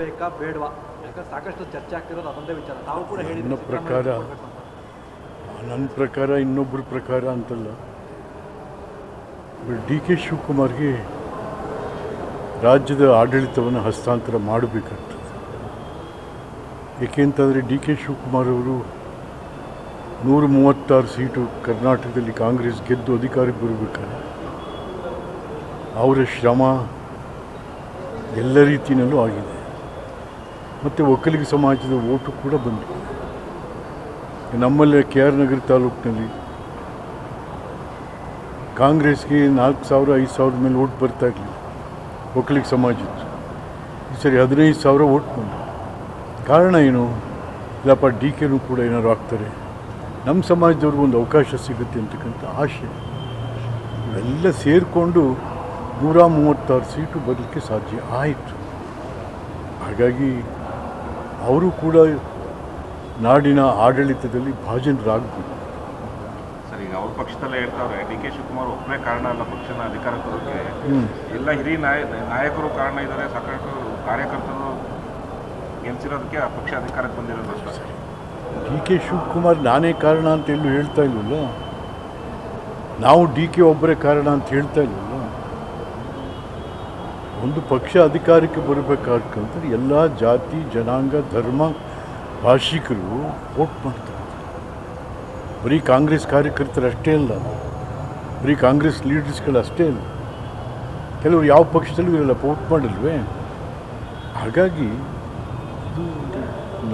ಬೇಕಾ ಬೇಡವಾ? ಯಾಕಂದ್ರೆ ಸಾಕಷ್ಟು ಚರ್ಚೆ ಆಗ್ತಿರೋದು ಅದೊಂದೇ ವಿಚಾರ. ತಾವು ಕೂಡ ಹೇಳಿದ್ರೆ ನನ್ನ ಪ್ರಕಾರ ನನ್ನ ಪ್ರಕಾರ ಇನ್ನೊಬ್ಬರ ಪ್ರಕಾರ ಅಂತಲ್ಲ. ಡಿ ಕೆ ಶಿವಕುಮಾರ್ಗೆ ರಾಜ್ಯದ ಆಡಳಿತವನ್ನು ಹಸ್ತಾಂತರ ಮಾಡಬೇಕಾಗ್ತದೆ. ಏಕೆಂತಂದರೆ ಡಿ ಕೆ ಶಿವಕುಮಾರ್ ಅವರು ನೂರ ಮೂವತ್ತಾರು ಸೀಟು ಕರ್ನಾಟಕದಲ್ಲಿ ಕಾಂಗ್ರೆಸ್ ಗೆದ್ದು ಅಧಿಕಾರಕ್ಕೆ ಬರಬೇಕಾದ್ರೆ ಅವರ ಶ್ರಮ ಎಲ್ಲ ರೀತಿಯಲ್ಲೂ ಆಗಿದೆ. ಮತ್ತು ಒಕ್ಕಲಿಗ ಸಮಾಜದ ಓಟು ಕೂಡ ಬಂತು. ನಮ್ಮಲ್ಲಿ ಕೆ ಆರ್ ನಗರ ತಾಲೂಕಿನಲ್ಲಿ ಕಾಂಗ್ರೆಸ್ಗೆ ನಾಲ್ಕು ಸಾವಿರ, ಐದು ಸಾವಿರದ ಮೇಲೆ ಓಟ್ ಬರ್ತಾ ಇರಲಿಲ್ಲ. ಒಕ್ಕಲಿಗ ಸಮಾಜದ್ದು ಈ ಸರಿ ಹದಿನೈದು ಸಾವಿರ ಓಟ್ ಬಂದರು ಕಾರಣ ಏನು? ಇಲ್ಲಪ್ಪ ಡಿ ಕೆನೂ ಕೂಡ ಏನಾದ್ರು ಆಗ್ತಾರೆ ನಮ್ಮ ಸಮಾಜದವ್ರಿಗೂ ಒಂದು ಅವಕಾಶ ಸಿಗುತ್ತೆ ಅಂತಕ್ಕಂಥ ಆಶೆ. ಇವೆಲ್ಲ ಸೇರಿಕೊಂಡು ನೂರ ಮೂವತ್ತಾರು ಸೀಟು ಬರಲಿಕ್ಕೆ ಸಾಧ್ಯ ಆಯಿತು. ಹಾಗಾಗಿ ಅವರು ಕೂಡ ನಾಡಿನ ಆಡಳಿತದಲ್ಲಿ ಭಾಜನರಾಗಬೇಕು ಸರ್ ಈಗ ಅವ್ರ ಪಕ್ಷದಲ್ಲೇ ಹೇಳ್ತಾರೆ ಡಿ ಕೆ ಶಿವಕುಮಾರ್ ಒಬ್ಬರೇ ಕಾರಣ ಅಲ್ಲ ಪಕ್ಷನ ಅಧಿಕಾರಕ್ಕೆ. ಬರೋಕ್ಕೆ ಹ್ಮ್. ಎಲ್ಲ ಹಿರಿಯ ನಾಯ ನಾಯಕರು ಕಾರಣ ಇದ್ದಾರೆ ಸಾಕಷ್ಟು ಕಾರ್ಯಕರ್ತರು ಗೆಲ್ಸಿರೋದಕ್ಕೆ ಆ ಪಕ್ಷ ಅಧಿಕಾರಕ್ಕೆ ಬಂದಿರೋದು ಅಷ್ಟೇ. ಡಿ ಕೆ ಶಿವಕುಮಾರ್ ನಾನೇ ಕಾರಣ ಅಂತ ಎಲ್ಲೂ ಹೇಳ್ತಾ ಇಲ್ವಲ್ಲ? ನಾವು ಡಿ ಕೆ ಒಬ್ಬರೇ ಕಾರಣ ಅಂತ ಹೇಳ್ತಾ ಇಲ್ವಲ್ಲ? ಒಂದು ಪಕ್ಷ ಅಧಿಕಾರಕ್ಕೆ ಬರಬೇಕಾದ್ರೆ ಎಲ್ಲ ಜಾತಿ, ಜನಾಂಗ, ಧರ್ಮ ಭಾಷಿಕರು ವೋಟ್ ಮಾಡ್ತಾರೆ. ಬರೀ ಕಾಂಗ್ರೆಸ್ ಕಾರ್ಯಕರ್ತರು ಅಷ್ಟೇ ಅಲ್ಲ, ಬರೀ ಕಾಂಗ್ರೆಸ್ ಲೀಡರ್ಸ್ಗಳು ಅಷ್ಟೇ ಅಲ್ಲ, ಕೆಲವರು ಯಾವ ಪಕ್ಷದಲ್ಲೂ ಇರಲ್ಲ, ವೋಟ್ ಮಾಡಲ್ವೇ? ಹಾಗಾಗಿ ಇದು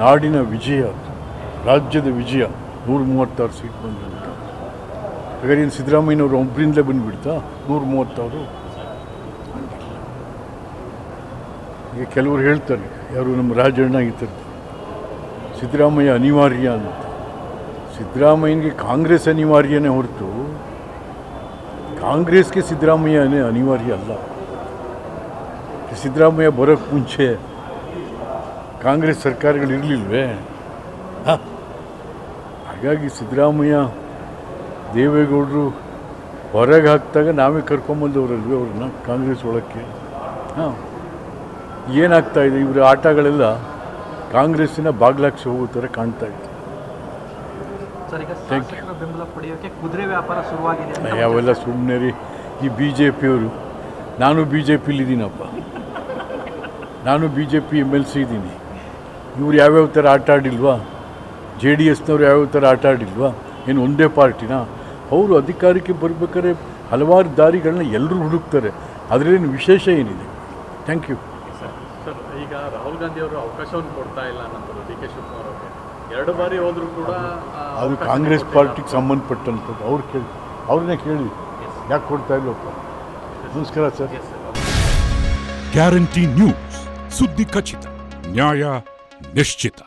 ನಾಡಿನ ವಿಜಯ, ರಾಜ್ಯದ ವಿಜಯ ನೂರ ಮೂವತ್ತಾರು ಸೀಟ್ ಬಂದ ಹಾಗಾಗಿ ಏನು ಸಿದ್ದರಾಮಯ್ಯನವರು ಒಬ್ಬರಿಂದಲೇ ಬಂದುಬಿಡ್ತಾ ನೂರ ಮೂವತ್ತಾರು ಈಗ ಕೆಲವರು ಹೇಳ್ತಾರೆ, ಯಾರು ನಮ್ಮ ರಾಜಣ್ಣ ಸಿದ್ದರಾಮಯ್ಯ ಅನಿವಾರ್ಯ ಅಂತ. ಸಿದ್ದರಾಮಯ್ಯನಿಗೆ ಕಾಂಗ್ರೆಸ್ ಅನಿವಾರ್ಯನೇ ಹೊರತು ಕಾಂಗ್ರೆಸ್ಗೆ ಸಿದ್ದರಾಮಯ್ಯನೇ ಅನಿವಾರ್ಯ ಅಲ್ಲ. ಸಿದ್ದರಾಮಯ್ಯ ಬರೋಕ್ಕೆ ಮುಂಚೆ ಕಾಂಗ್ರೆಸ್ ಸರ್ಕಾರಗಳು ಇರಲಿಲ್ವೇ? ಹಾಗಾಗಿ ಸಿದ್ದರಾಮಯ್ಯ ದೇವೇಗೌಡರು ಹೊರಗೆ ಹಾಕಿದಾಗ ನಾವೇ ಕರ್ಕೊಂಬಂದವರಲ್ವೇ ಅವ್ರನ್ನ ಕಾಂಗ್ರೆಸ್ ಒಳಕ್ಕೆ? ಹಾಂ. ಏನಾಗ್ತಾ ಇದೆ? ಇವರ ಆಟಗಳೆಲ್ಲ ಕಾಂಗ್ರೆಸ್ಸಿನ ಬಾಗ್ಲಾಕ್ಷಿ ಹೋಗೋ ಥರ ಕಾಣ್ತಾ ಇದೆ. ಕುದುರೆ ವ್ಯಾಪಾರ ಶುರುವಾಗಿದೆ ಅಂತ ಯಾವೆಲ್ಲ ಸುಮ್ಮನೆ ರೀ. ಈ ಬಿ ಜೆ ಪಿಯವರು ನಾನು ಬಿ ಜೆ ಪಿಲಿದ್ದೀನಪ್ಪ ನಾನು B J P M L C ಇದ್ದೀನಿ ಇವ್ರು ಯಾವ್ಯಾವ ಥರ ಆಟ ಆಡಿಲ್ವಾ? ಜೆ ಡಿ ಎಸ್ನವ್ರು ಯಾವ್ಯಾವ ಥರ ಆಟ ಆಡಿಲ್ವಾ? ಏನು ಒಂದೇ ಪಾರ್ಟಿನ? ಅವರು ಅಧಿಕಾರಕ್ಕೆ ಬರಬೇಕಾದ್ರೆ ಹಲವಾರು ದಾರಿಗಳನ್ನ ಎಲ್ಲರೂ ಹುಡುಕ್ತಾರೆ. ಅದರಲ್ಲಿ ವಿಶೇಷ ಏನಿದೆ? ಥ್ಯಾಂಕ್ ಯು ಸರ್ ಈಗ ರಾಹುಲ್ ಗಾಂಧಿ ಅವರು ಅವಕಾಶವನ್ನು ಕೊಡ್ತಾ ಇಲ್ಲ ಅನ್ನೋದು ಡಿ ಕೆ ಶಿವಕುಮಾರ್ ಅವರಿಗೆ. ಎರಡು ಬಾರಿ ಹೋದ್ರು ಕೂಡ ಅದು ಕಾಂಗ್ರೆಸ್. ಪಾರ್ಟಿಗೆ ಸಂಬಂಧಪಟ್ಟಂಥದ್ದು. ಅವ್ರು ಕೇಳಿ ಅವ್ರನ್ನೇ ಕೇಳಿ. ಯಾಕೆ ಕೊಡ್ತಾ ಇಲ್ಲ ನಮಸ್ಕಾರ ಸರ್. ಗ್ಯಾರಂಟಿ ನ್ಯೂಸ್ ಸುದ್ದಿ ಖಚಿತ ನ್ಯಾಯ ನಿಶ್ಚಿತ.